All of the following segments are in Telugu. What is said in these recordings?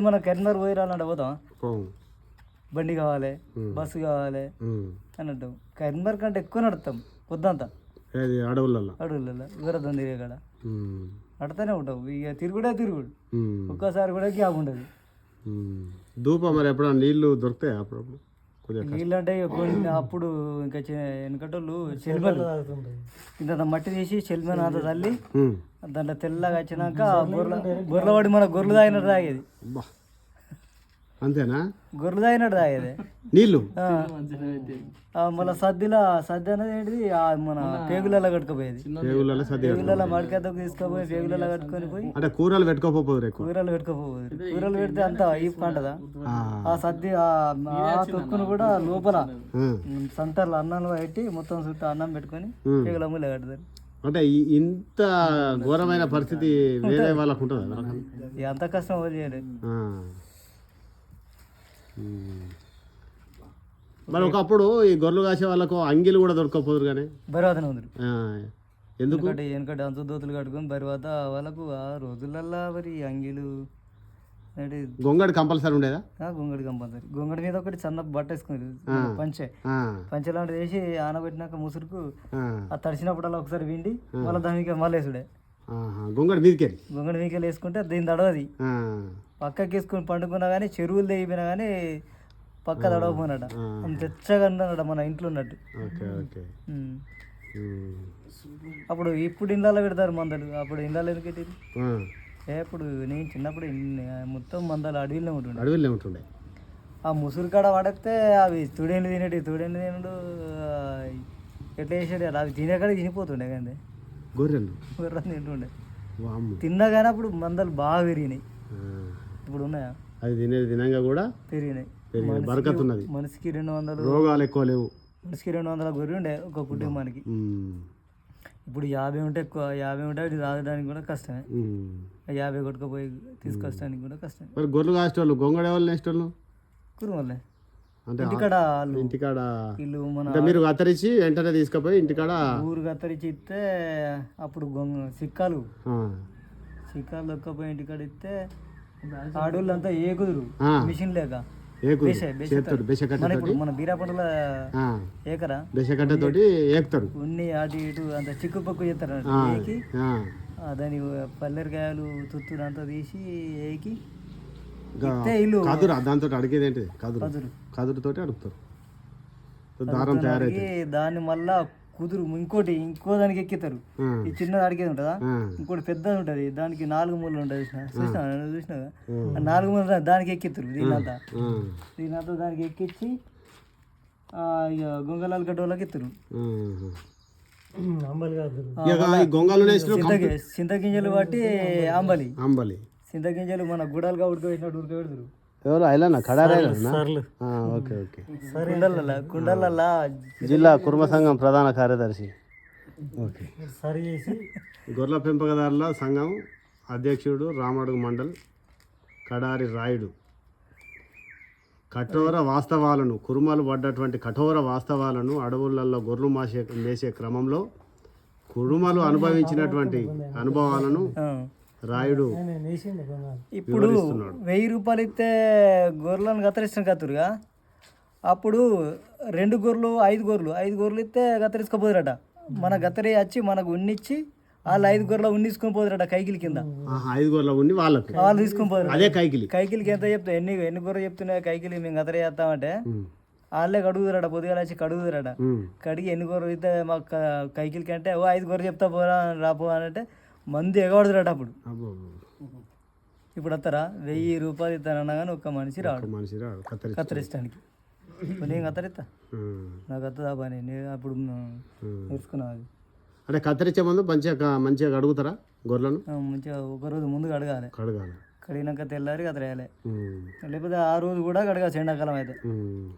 మన కరీంనగర్ పోయి రాలంటే పోతాం. బండి కావాలి. బస్సు కావాలి ఉమ్. అని అంటాం కరీంనగర్ కంటే ఎక్కువ నడుస్తాం పొద్దంతా అడవులలో అడుగులలో వివరద్దాం తిరిగే కాడ. నడుతూనే ఉంటాం ఇక తిరుగుడే తిరుగుడు. ఒక్కోసారి కూడా గ్యాప్ ఉండదు. ధూప మరి ఎప్పుడన్నా నీళ్ళు దొరుకుతాయి అప్పుడప్పుడు కొన్ని అప్పుడు ఇంకా వెనకటోళ్ళు చెల్మలు ఇంత మట్టి తీసి చెల్మని అంత తల్లి. దాంట్లో తెల్లగా వచ్చినాక గొర్రెల గొర్రెల పడి మన గొర్రెలు తాగినట్టు తాగేది అబ్బా. అంతేనా? గొర్రెలు తాగినట్టు తాగేది. నీళ్ళు? మళ్ళీ సద్దిలా సద్ది అనేది ఏంటిది? ఆ మన పేగులలో కట్టుకుపోయేది. పేగులలో సర్ది పేగులలో మడికెత్తకు తీసుకుపోయి పేగులలో కట్టుకొని పోయి అంటే కూరలు పెట్టుకోకపోదురు ఎక్కువ. కూరలు పెట్టుకోపోయేది కూరలు పెడితే అంత ఈపు కంటదా? ఆ. ఆ సద్ది ఆ తొక్కును కూడా లోపల. సంతర్లు అన్నంలో పెట్టి మొత్తం చుట్టూ అన్నం పెట్టుకొని. పేగుల ముళ్ళ కడతారు అంటే ఇంత ఘోరమైన పరిస్థితి వేరే వాళ్ళకు ఉంటుంది? అంత కష్టం. ఉమ్. మరి ఒకప్పుడు ఈ గొర్రెలు కాసే వాళ్ళకు అంగిలు కూడా దొరకకపోదురు కానీ. ఎందుకు ఎందుకంటే వెనకటి అంచు దోతులు కట్టుకొని బరువాత వాళ్ళకు ఆ రోజులల్లా మరి అంగిలు అంటే గొంగడి కంపల్సరీ ఉండేదా గొంగడి కంపల్సరీ గొంగడి మీద ఒకటి సన్న బట్ట వేసుకుని పంచే. పంచె లాంటిది వేసి ఆనబెట్టినాక ముసురుకు ఆ. తడిచినప్పుడల్లా ఒకసారి విండి మళ్ళీ దానికి మళ్ళీ వేసుడే. గొంగడి మీదకెళ్ళి. గొంగడి మీకెళ్ళి వేసుకుంటే దీని తడవది. పక్కకి వేసుకొని పండుకున్నా కానీ చెరువులు తెగిపోయినా కానీ పక్క. అంత తెచ్చగా మన ఇంట్లో ఉన్నట్టు. Okay okay. అప్పుడు ఇప్పుడు ఇండ్లలో పెడతారు మందలు. అప్పుడు ఇండ్లలో ఎందుకు. ఏ ఇప్పుడు నేను చిన్నప్పుడు మొత్తం మందలు అడవిలో ఉంటుండే. అడవిలో ఉంటుండే. ఆ ముసురు కాడ పడితే అవి తుడేండి తినేటి తుడేండి తినడు ఎట్లా చేసాడు? అవి తినే కాడ తినిపోతుండే కానీ గొర్రెలు? గుర్రం తింటుండే. తిన్నా కానీ అప్పుడు మందలు బాగా పెరిగినాయి. ఇప్పుడు ఉన్నాయా? అది తినేది తినంగా కూడా పెరిగినాయి. పెరిగి బరకత్ ఉన్నది మనిషికి రెండు వందలు రోగాలు ఎక్కువ లేవు. మనిషికి రెండు వందల గొర్రె ఉండే ఒక కుటుంబానికి. ఇప్పుడు యాభై ఉంటే ఎక్కువ యాభై ఉంటే అది రావడానికి కూడా కష్టమే. యాభై కొట్టుకుపోయి తీసుకొచ్చడానికి కూడా కష్టమే. మరి గొర్రెలు కాసేటోళ్ళు గొంగడి వాళ్ళు నేసేటోళ్ళు కురుమల్లే. అంటే ఇంటికాడ ఇంటికాడ వీళ్ళు మన మీరు కత్తిరించి వెంటనే తీసుకుపోయి ఇంటికాడ ఊరు కత్తరించి ఇస్తే అప్పుడు గొంగ సిక్కాలు. సిక్కాలు దొక్కపోయి ఇంటికాడ ఇస్తే ఆడోళ్ళు అంతా ఏ కుదురు. మిషన్ లేక. బెసకట్ట మన బీరాపండుల ఏకరా? బెసకట్టతోటి ఏకుతారు. ఉన్ని అటు ఇటు అంత చిక్కు పక్కు చేస్తారు దాని పల్లెరకాయలు తుత్తురు అంతా తీసి ఏకి. ఇల్లు కదురు దాంతో అడిగేది ఏంటి కదురు. కదురు. కదురుతోటి అడుగుతారు. దారం తయారైతే అడిగి దాన్ని మళ్ళా కుదురు ఇంకోటి ఇంకో దానికి ఎక్కిస్తారు ఆ. ఈ చిన్నది అడిగేది ఉంటుందా. ఇంకోటి పెద్దది ఉంటుంది. దానికి నాలుగు మూలలు ఉంటుంది చూసిన? చూసినా నాలుగు మూలలు దానికి ఎక్కిస్తారు దీనంతా. దీనంతా దానికి ఎక్కించి ఇక గొంగళాలు గడ్డోళ్ళకి ఎత్తురు. చింతగింజలు బట్టి అంబలి. అంబలి. చింతగింజలు మన గుడాలుగా ఉడకబెట్టినట్టు ఉడకబెడతారు. ఎవరు? Okay okay. కుండలల్లా కుండలల్లా జిల్లా కుర్మ సంఘం ప్రధాన కార్యదర్శి. ఓకే. సరి చేసి గొర్రెల పెంపకదారుల సంఘం అధ్యక్షుడు రామడుగు మండల్ కడారి రాయుడు. కఠోర వాస్తవాలను కురుమలు పడ్డటువంటి కఠోర వాస్తవాలను అడవులలో గొర్రెలు మాసే మేసే క్రమంలో కురుమలు అనుభవించినటువంటి అనుభవాలను రాయుడు ఇప్పుడు వెయ్యి రూపాయలు ఇస్తే గొర్రెలను కత్తిరిస్తాం కత్తురుగా? అప్పుడు రెండు గొర్రెలు ఐదు గొర్రెలు. ఐదు గొర్రెలు ఇస్తే కత్తిరించుకోపోదురట. మన గత్తరి వచ్చి మనకు ఉన్నిచ్చి వాళ్ళు ఐదు గొర్రెలు ఉన్నించుకొని పోదురట కైకిలి కింద. ఐదు గొర్రెల ఉండి వాళ్ళకు. వాళ్ళు తీసుకొని పోదురు అదే కైకిలి. కైకిలికి ఎంత చెప్తా ఎన్ని ఎన్ని గొర్రెలు చెప్తున్నాయి కైకిలి మేము గతర చేస్తామంటే వాళ్ళే కడుగుదురట పొద్దుగాల వచ్చి కడుగుదురట. ఉమ్, కడిగి ఎన్ని గొర్రెలు అయితే మాకు కైకిలికి అంటే ఓ ఐదు గొర్రెలు చెప్తా పోరా రాపో అని అంటే మంది ఎగబడుతురట అప్పుడు. అబ్బో. ఇప్పుడు వస్తారా వెయ్యి రూపాయలు ఇస్తానన్నా కానీ ఒక్క మనిషి రాడు. ఒక మనిషి రాడు కత్తరి కత్తిరించడానికి ఇప్పుడు నేను కత్తరిస్తా నాకు వస్తుందా పని నేను అప్పుడు. నేర్చుకున్నా అది. అంటే కత్తిరించే ముందు మంచిగా మంచిగా కడుగుతారా గొర్రెలను? మంచిగా ఒకరోజు ముందు కడగాలి. కడగాలి. కడిగినాక తెల్లారి కత్తరేయాలి. ఉమ్, లేకపోతే ఆ రోజు కూడా కడగాచ్చు ఎండాకాలం అయితే.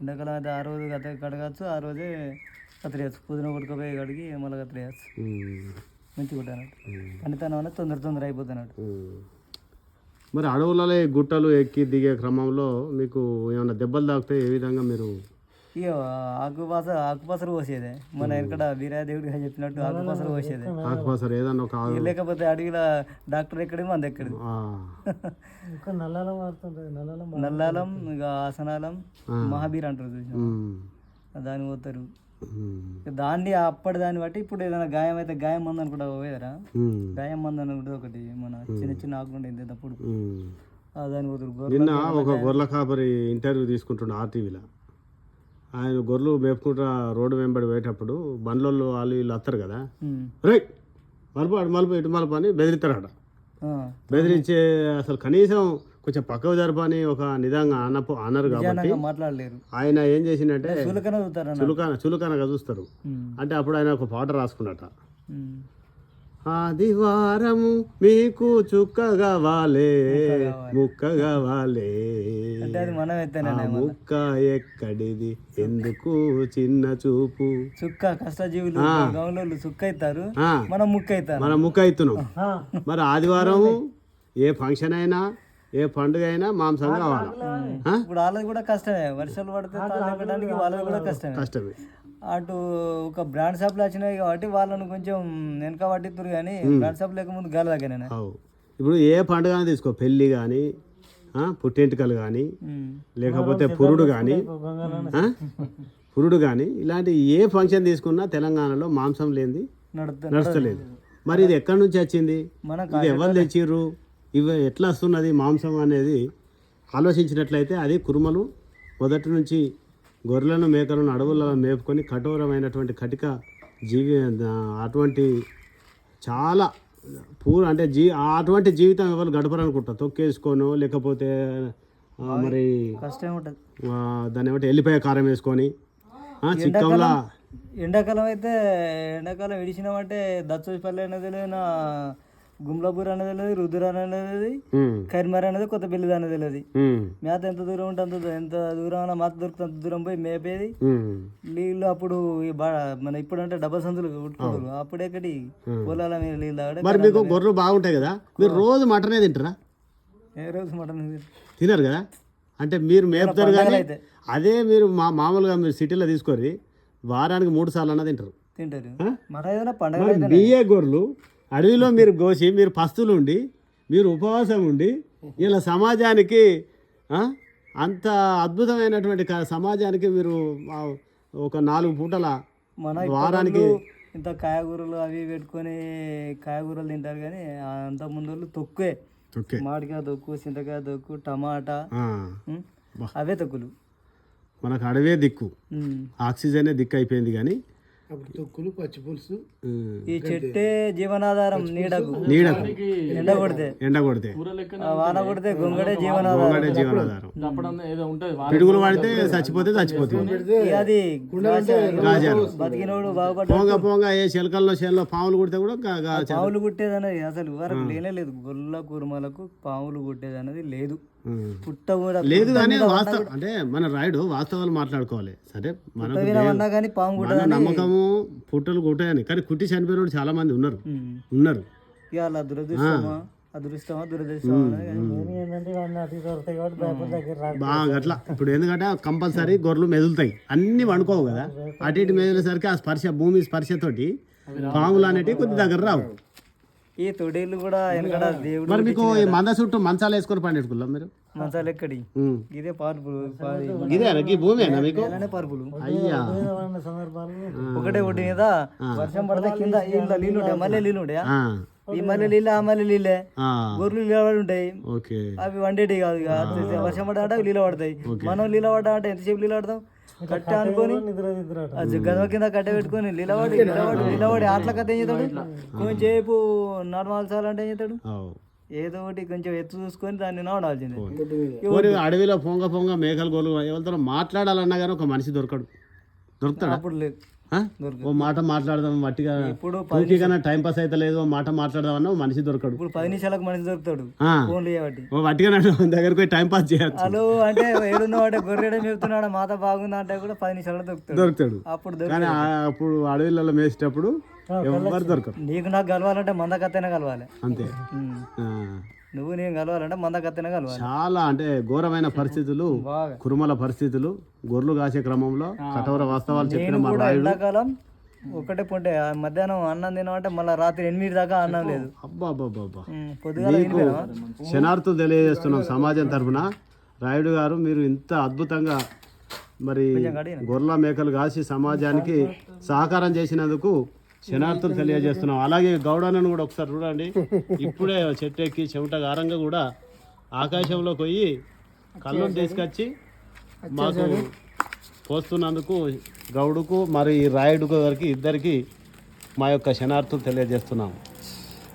ఎండాకాలం అయితే ఆ రోజు కత్త కడగచ్చు ఆ రోజే కత్తిరేయచ్చు. పుదీనా కొట్టుకుపోయి కడిగి మళ్ళీ కత్తిరేయచ్చు. మంచిగా ఉంటానట్టు పనితనం అనేది తొందర తొందర అయిపోతున్నట్టు ఉమ్. మరి అడవులలో గుట్టలు ఎక్కి దిగే క్రమంలో మీకు ఏమైనా దెబ్బలు తాకితే ఏ విధంగా మీరు ఇక ఆకుపాస ఆకుపసరు పోసేదే. మన ఇక్కడ వీరాదేవుడిగా చెప్పినట్టు ఆకుపసరు పోసేదే. ఆకుపసరు ఏదన్నా ఒక లేకపోతే అడవిలో డాక్టర్ ఎక్కడి మంది ఎక్కడి ఆ, నల్లాలం నల్లాలం నల్లాలం ఇక ఆసనాలం మహాబీర్ అంటారు దాన్ని పోతారు. దాన్ని అప్పటి దాన్ని బట్టి ఇప్పుడు ఏదైనా గాయం అయితే గాయం మంది అనుకుంటా పోయేదరా. ఉమ్, గాయం మంది అనుకుంటే ఒకటి మన చిన్న చిన్న ఆకుండా గొర్రె నిన్న ఒక గొర్రెల కాపరి ఇంటర్వ్యూ తీసుకుంటుండే ఆర్టీవీలో. ఆయన గొర్రెలు మేపుకుంటా రోడ్డు వెంబడి పోయేటప్పుడు బండ్లలో వాళ్ళు వీళ్ళు వస్తారు కదా. రైట్ మలుపు అటు మలుపు ఇటు మలుపు అని బెదిరిస్తారట. ఆ. బెదిరించే అసలు కనీసం కొంచెం పక్కకు జరపని ఒక నిజంగా అన్నపు అన్నారు కాబట్టి నిదానంగా మాట్లాడలేరు. ఆయన ఏం చేసిందంటే చులకన చులుకానగా చూస్తారు. అంటే అప్పుడు ఆయన ఒక పాట రాసుకున్నట. ఆదివారము మీకు చుక్కగా వాలే ముక్కగా వాలే. ముక్క ఎక్కడిది? ఎందుకు చిన్న చూపు? చుక్క కష్టజీవులు గౌన్లు చుక్క అవుతారు మనం ముక్క అవుతారు మనం ముక్క అవుతున్నాం మరి ఆదివారం ఏ ఫంక్షన్ అయినా ఏ పండుగ అయినా మాంసం కావాలి? ఇప్పుడు వాళ్ళది కూడా కష్టమే. వర్షాలు పడితే వాళ్ళది కూడా కష్టమే. కష్టమే. అటు ఒక బ్రాండ్ షాప్లు వచ్చినాయి కాబట్టి వాళ్ళని కొంచెం వెనక పట్టిస్తారు కానీ బ్రాండ్ షాప్ లేకముందు గాలి దగ్గర ఇప్పుడు ఏ పండుగ అయినా తీసుకో పెళ్ళి కానీ పుట్టెంటుకలు కానీ లేకపోతే పురుడు కానీ పురుడు కానీ ఇలాంటి ఏ ఫంక్షన్ తీసుకున్నా తెలంగాణలో మాంసం లేనిది నడుస్తలేదు. మరి ఇది ఎక్కడి నుంచి వచ్చింది? మన ఇది ఎవరు తెచ్చిర్రు? ఇవి ఎట్లా వస్తున్నది మాంసం అనేది ఆలోచించినట్లయితే అది కురుమలు. మొదటి నుంచి గొర్రెలను మేకలను అడవులలో మేపుకొని కఠోరమైనటువంటి కటిక జీవి అటువంటి చాలా పూర అంటే జీ అటువంటి జీవితం ఎవరు గడపరనుకుంటా? తొక్కేసుకోను లేకపోతే మరి దాన్ని ఏమంటే ఎల్లిపాయ కారం వేసుకొని చిక్కంలా ఎండాకాలం అయితే ఎండాకాలం విడిచినామంటే దచ్చోపల్లి అనేది గుమ్లాపూర్ అనేది లేదు రుద్ర అనేది ఉమ్, కరిమర్ అనేది కొత్త బిల్లు అనేది లేదు ఉమ్, మేత ఎంత దూరం ఉంటే అంత ఎంత దూరం మేత దొరికితే అంత దూరం పోయి మేపేది. నీళ్ళు అప్పుడు మన ఇప్పుడు అంటే డబ్బా సందులు ఉట్టుకోరు అప్పుడు ఎక్కడి? పొలాల మీద నీళ్ళు తాగడం మరి మీకు గొర్రెలు బాగుంటాయి కదా? మీరు రోజు మటనే తింటారా? ఏ రోజు మటన్ తినరు కదా? అంటే మీరు మేపుతారు కానీ అదే మీరు మా మామూలుగా మీరు సిటీలో తీసుకోరి వారానికి మూడు సార్లు అన్న తింటారు. తింటారు. ఆ? మన ఏదైనా పండగ మరి బియ్య గొర్రెలు అడవిలో మీరు కోసి మీరు పస్తులు ఉండి మీరు ఉపవాసం ఉండి ఇలా సమాజానికి అంత అద్భుతమైనటువంటి సమాజానికి మీరు ఒక నాలుగు పూటల మన వారానికి ఇంత కాయగూరలు అవి పెట్టుకొని కాయగూరలు తింటారు కానీ అంత ముందు వాళ్ళు తొక్కువే. ఓకే మామిడికాయ తొక్కు చింతకాయ తొక్కు టమాటా? అవే తొక్కులు. మనకు అడవే దిక్కు. ఆక్సిజనే దిక్కు అయిపోయింది కానీ తొక్కులు పచ్చి పులుసు. ఈ చెట్టే జీవనాధారం నీడకు. నీడకు. ఎండ కొడితే ఎండ కొడితే వాన కొడితే గొంగడే జీవనాధారం. ఒకటే జీవనాధారం. అప్పుడన్నా ఏదో ఉంటుంది. పిడుగులు పడితే చచ్చిపోతే చచ్చిపోతుంది. అది గాజాలు. బతికినోడు బాగుపడ్డ పోంగ పోంగ ఏ చిలకల్లో చేల్లో పాములు కుడితే కూడా గా- గా- పాములు కుట్టేదనేది అసలు వరకు లేనే లేదు. గొల్ల కురుమలకు పాములు కుట్టేదనేది లేదు. ఉమ్. పుట్ట కూడా లేదు కానీ వాస్తవం అంటే మన రాయుడు వాస్తవాలు మాట్లాడుకోవాలి. సరే కానీ పాము మన కుట్టదని నమ్మకము పుట్టలు కుట్టాయని. కానీ కుట్టి చనిపోయిన చాలా మంది ఉన్నారు. ఉన్నారు అలా దురదృష్టమా? అదృష్టమా? దురదృష్టమా? బాగా అట్లా. ఇప్పుడు ఎందుకంటే కంపల్సరీ గొర్రెలు మెదులుతాయి. అన్ని వండుకోవు కదా. అటు ఇటు మెదిలేసరికి ఆ స్పర్శ భూమి స్పర్శతోటి పాములు అనేటివి కొద్ది దగ్గర రావు. ఈ తొడేళ్ళు కూడా వెనకడ దేవుడు మరి మీకు ఈ మంద చుట్టూ మంచాలు వేసుకొని పండించుకున్నాం మీరు? మంచాలు ఎక్కడి. ఇదే పార్పులు పారి- ఇదే ఈ భూమేనా మీకు? పార్పులు. అయ్యా ఒకటే ఒకటి మీద వర్షం పడితే కింద ఇంట్లో నీళ్ళు ఉంటాయి? మళ్ళీ నీళ్ళు ఉంటాయా? ఆ, ఈ మళ్ళీ నీళ్ళే ఆ మళ్ళీ నీళ్ళే. గొర్రెలు నిలబడి ఉంటాయి. ఓకే. అవి వండేటి కాదు వర్షం పడ్డా అంటే అవి నీళ్ళ పడతాయి మనం నీళ్ళ పడ్డా అంటే ఎంతసేపు నీళ్ళ పడతాం కట్ట అనుకొని అది గదవ కింద కట్ట పెట్టుకొని నిలబడి నిలబడి నిలబడి ఆటల కథ ఏం చేస్తాడు? కొంచెంసేపు నార్మల్ సార్ అంటే ఏం చేస్తాడు. ఏదో ఒకటి కొంచెం ఎత్తు చూసుకొని దాన్ని నడవాల్సిందే మరి అడవిలో పొంగ పొంగ మేకలు గోలు ఎవరితో మాట్లాడాలన్నా కానీ ఒక మనిషి దొరకడు. దొరుకుతాడా? అప్పుడు లేదు? ఓ మాట మాట్లాడదాం మట్టిగా ఇప్పుడు కన్నా టైం పాస్ అయితే లేదు ఓ మాట మాట్లాడదాం అన్నా మనిషి దొరకడు. ఇప్పుడు పది నిమిషాలకు మనిషి దొరుకుతాడు. ఆ, ఫోన్లు చేయబట్టి. ఓ నన్ను దగ్గరకు పోయి టైం పాస్ చేయొచ్చు. హలో అంటే ఏడున్నావు అంటే గొర్రెడ చెప్తున్నాడు మాత బాగుందా అంటే కూడా పది నిమిషాలు దొరుకుతాడు. దొరుకుతాడు. అప్పుడు కానీ అప్పుడు అడవిలలో మేసేటప్పుడు ఎవరు దొరకరు. నీకు నాకు కలవాలంటే మంద కత్తైనా కలవాలి. అంతే. నువ్వు నేను కలవాలంటే మంద కత్తెనే కలవాలి. చాలా అంటే ఘోరమైన పరిస్థితులు కురుమల పరిస్థితులు గొర్రెలు కాసే క్రమంలో కఠోర వాస్తవాలు చెప్పిన మా ఎండాకాలం ఒకటే పొంటే మధ్యాహ్నం అన్నం తినమంటే మళ్ళీ రాత్రి ఎనిమిది దాకా అన్నం లేదు. అబ్బా? క్షణార్థం తెలియజేస్తున్నాం సమాజం తరఫున. రాయుడు గారు మీరు ఇంత అద్భుతంగా మరి గొర్రెల మేకలు కాసి సమాజానికి సహకారం చేసినందుకు క్షణార్థులు తెలియజేస్తున్నాం. అలాగే గౌడన్నను కూడా ఒకసారి చూడండి. ఇప్పుడే చెట్టు ఎక్కి చెమట గారంగా కూడా ఆకాశంలోకి పోయి కళ్ళను తీసుకొచ్చి మాకు పోస్తున్నందుకు గౌడుకు మరి ఈ రాయుడు గారికి ఇద్దరికి మా యొక్క క్షణార్థులు తెలియజేస్తున్నాం.